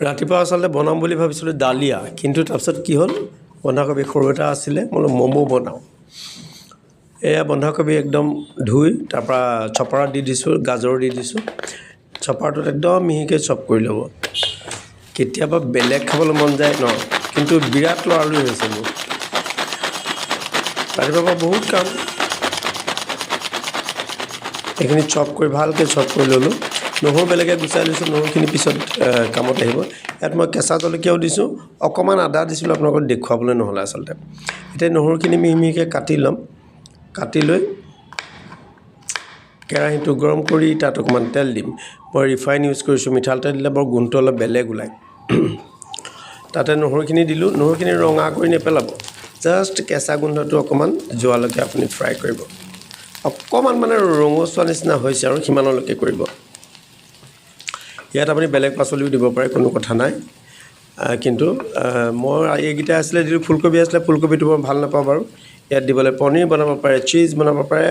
ৰাতিপুৱা আচলতে বনাম বুলি ভাবিছিলোঁ ডালিয়া কিন্তু তাৰপিছত কি হ'ল বন্ধাকবি সৰু এটা আছিলে বোলো ম'ম' বনাওঁ। এয়া বন্ধাকবি একদম ধুই তাৰপৰা চপাৰত দি দিছোঁ গাজৰ দি দিছোঁ চপাৰটোত একদম মিহিকৈ চপ কৰি ল'ব। কেতিয়াবা বেলেগ খাবলৈ মন যায় ন কিন্তু বিৰাট লৰালৰি হৈছে মোৰ। ৰাতিপুৱাৰ পৰা বহুত কাম। এইখিনি চপ কৰি ভালকৈ চপ কৰি ল'লোঁ। নহৰু বেলেগে গুচাই লৈছোঁ নহৰুখিনি পিছত কামত আহিব। ইয়াত মই কেঁচা জলকীয়াও দিছোঁ অকণমান আদা দিছিলোঁ আপোনালোকক দেখুৱাবলৈ নহ'লে আচলতে। এতিয়া নহৰুখিনি মিহি মিহিকৈ কাটি ল'ম। কাটি লৈ কেৰাহীটো গৰম কৰি তাত অকণমান তেল দিম। মই ৰিফাইন ইউজ কৰিছোঁ মিঠাল তেল দিলে বৰ গোন্ধটো অলপ বেলেগ ওলায়। তাতে নহৰুখিনি দিলোঁ নহৰুখিনি ৰঙা কৰি নেপেলাব। জাষ্ট কেঁচা গোন্ধটো অকণমান যোৱালৈকে আপুনি ফ্ৰাই কৰিব। অকণমান মানে ৰঙচুৱা নিচিনা হৈছে আৰু সিমানলৈকে কৰিব। ইয়াত আপুনি বেলেগ পাচলিও দিব পাৰে, কোনো কথা নাই। কিন্তু মই এইকেইটা আছিলে দিলোঁ ফুলকবি আছিলে, ফুলকবিটো মই ভালো নাপাওঁ বাৰু। ইয়াত দিবলৈ পনীৰ বনাব পাৰে, চীজ বনাব পাৰে,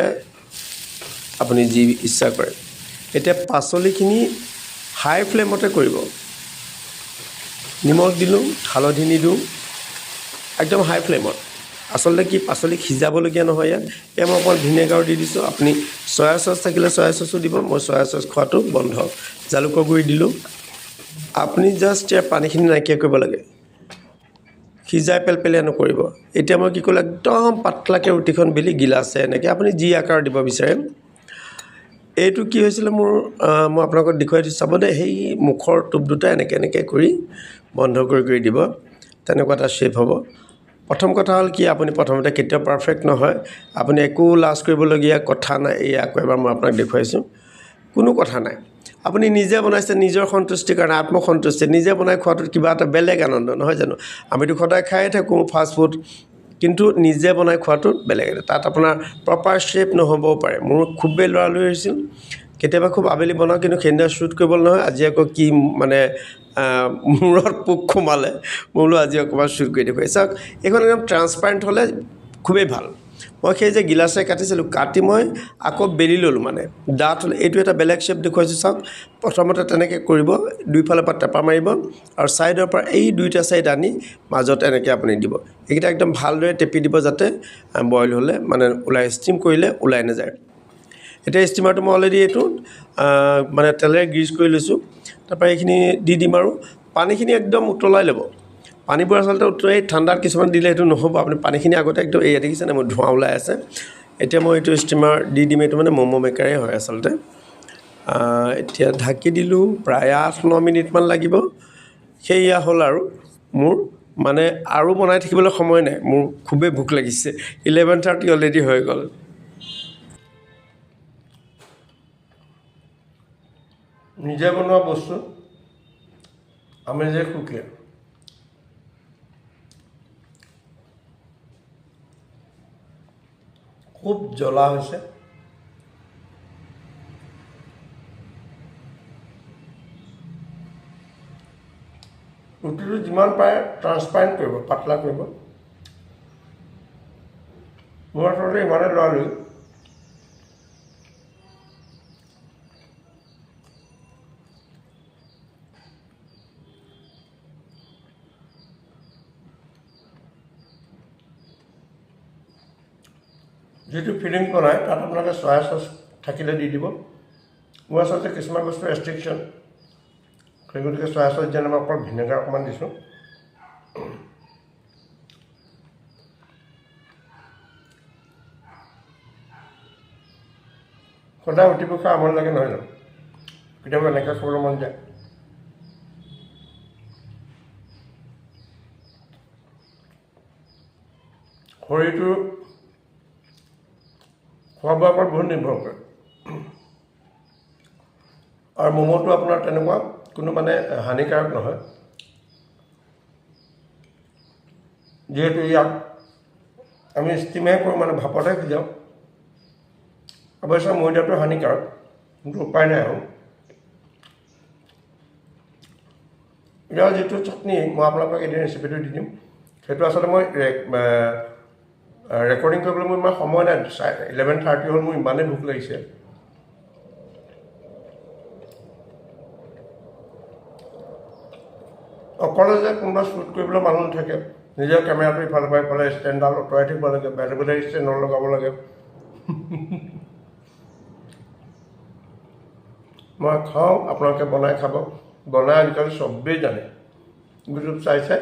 আপুনি যি ইচ্ছা কৰে। এতিয়া পাচলিখিনি হাই ফ্লেমতে কৰিব। নিমখ দিলোঁ, হালধি নিদিওঁ, একদম হাই ফ্লেমত। আচলতে কি পাচলি সিজাবলগীয়া নহয় ইয়াত। এয়া মই অকণমান ভিনেগাৰ দি দিছোঁ। আপুনি চয়া চচ থাকিলে চয়া চচো দিব মই চয়া চচ খোৱাটো বন্ধ। জালুকৰ গুড়ি দিলোঁ। আপুনি জাষ্ট ইয়াৰ পানীখিনি নাইকিয়া কৰিব লাগে। সিজাই পেলপেলীয়া নকৰিব এতিয়া মই কি কৰিলোঁ একদম পাতলাকৈ ৰুটিখন বেলি গিলাচে এনেকৈ। আপুনি যি আকাৰ দিব বিচাৰে। এইটো কি হৈছিলে মোৰ মই আপোনালোকক দেখুৱাই দিছোঁ। চাব দেই সেই মুখৰ টোপ দুটা এনেকৈ এনেকৈ কৰি বন্ধ কৰি কৰি দিব। তেনেকুৱা এটা শ্বেপ হ'ব। প্ৰথম কথা হ'ল কি আপুনি প্ৰথমতে কেতিয়াও পাৰফেক্ট নহয়। আপুনি একো লাজ কৰিবলগীয়া কথা নাই এই আকৌ এবাৰ মই আপোনাক দেখুৱাইছোঁ। কোনো কথা নাই। আপুনি নিজে বনাইছে নিজৰ সন্তুষ্টিৰ কাৰণে আত্মসন্তুষ্টি নিজে বনাই খোৱাটোত কিবা এটা বেলেগ আনন্দ নহয় জানো? আমিতো সদায় খায়ে থাকোঁ ফাষ্ট ফুড কিন্তু নিজে বনাই খোৱাটোত বেলেগ তাত আপোনাৰ প্ৰপাৰ শ্বেপ নহ'বও পাৰে। মোৰ খুবেই লৰালৰি হৈছিল। কেতিয়াবা খুব আবেলি বনাওঁ, কিন্তু সেইদিনা শ্বুট কৰিবলৈ নহয়, আজি আকৌ কি মানে মূৰত পোক সোমালে, মই বোলো আজি অকণমান শ্বুট কৰি দেখুৱাই চাওক, এইখন একদম ট্ৰান্সপাৰেণ্ট হ'লে খুবেই ভালো। মই সেই যে গিলাচে কাটিছিলোঁ, কাটি মই আকৌ বেলি ল'লোঁ মানে। ডাঠ এইটো এটা বেলেগ শ্বেপ দেখুৱাইছোঁ, চাওক। প্ৰথমতে তেনেকৈ কৰিব, দুইফালৰ পৰা টেপা মাৰিব আৰু ছাইডৰ পৰা এই দুইটা ছাইড আনি মাজত এনেকৈ আপুনি দিব। এইকেইটা একদম ভালদৰে টেপি দিব যাতে বইল হ'লে মানে ওলাই ষ্টিম কৰিলে ওলাই নাযায়। এতিয়া ষ্টিমাৰটো মই অলৰেডি এইটো মানে তেলেৰে গ্ৰীজ কৰি লৈছোঁ। তাৰপৰা এইখিনি দি দিম আৰু। পানীখিনি একদম উতলাই ল'ব। পানীবোৰ আচলতে উতলাই ঠাণ্ডাত কিছুমান দিলে সেইটো নহ'ব। আপুনি পানীখিনি আগতে একদম এয়া দেখিছেনে মোৰ ধোঁৱা ওলাই আছে। এতিয়া মই এইটো ষ্টিমাৰ দি দিম। এইটো মানে ম'ম' মেকাৰেই হয় আচলতে। এতিয়া ঢাকি দিলোঁ। প্ৰায় আঠ ন মিনিটমান লাগিব। সেয়া হ'ল আৰু মোৰ মানে আৰু বনাই থাকিবলৈ সময় নাই। মোৰ খুবেই ভোক লাগিছে। ইলেভেন থাৰ্টি অলৰেডি হৈ গ'ল। নিজে বনোৱা বস্তু, আমি যে সুকীয়া খুব জ্বলা হৈছে। ৰুটিটো যিমান পাৰে ট্ৰান্সপাৰেণ্ট কৰিব, পাতলা কৰিব। মোৰ আচলতে ইমানে লৰালৰি। যিটো ফিলিং বনায় তাত আপোনালোকে চয়া চচ থাকিলে দি দিব। মোৰ আচলতে কিছুমান বস্তু ৰেষ্ট্ৰিকশ্যন সেই গতিকে চয়া চচ যেনে মই অকল ভিনেগাৰ অকণমান দিছোঁ। সদায় খাই আমনি লাগে নহয় জানো? কেতিয়াবা এনেকৈ খাবলৈ মন যায়। শৰীৰটো খোৱা বোৱাৰ ওপৰত বহুত নিৰ্ভৰ কৰে। আৰু ম'ম'টো আপোনাৰ তেনেকুৱা কোনো মানে হানিকাৰক নহয়। যিহেতু ইয়াক আমি ষ্টিমহে কৰোঁ মানে ভাপতহে সিজাওঁ। অৱশ্যে ময়দাটো হানিকাৰক কিন্তু উপায় নাই আৰু। ইয়াৰ যিটো চাটনি মই আপোনালোকক এদিন ৰেচিপিটো দি দিম। সেইটো আচলতে মই ৰেকৰ্ডিং কৰিবলৈ মোৰ ইমান সময় নাই ইলেভেন থাৰ্টি হ'ল মোৰ ইমানেই ভোক লাগিছে। অকলে যে কোনোবা শ্বুট কৰিবলৈ মানুহ নাথাকে নিজৰ কেমেৰাটো ইফালৰ পৰা ইফালে ষ্টেণ্ডডাল আঁতৰাই থাকিব লাগে বেলেগ বেলেগ ষ্টেণ্ডত লগাব লাগে। মই খাওঁ আপোনালোকে বনাই খাব বনাই আজিকালি চবেই জানে। ইউটিউব চাই চাই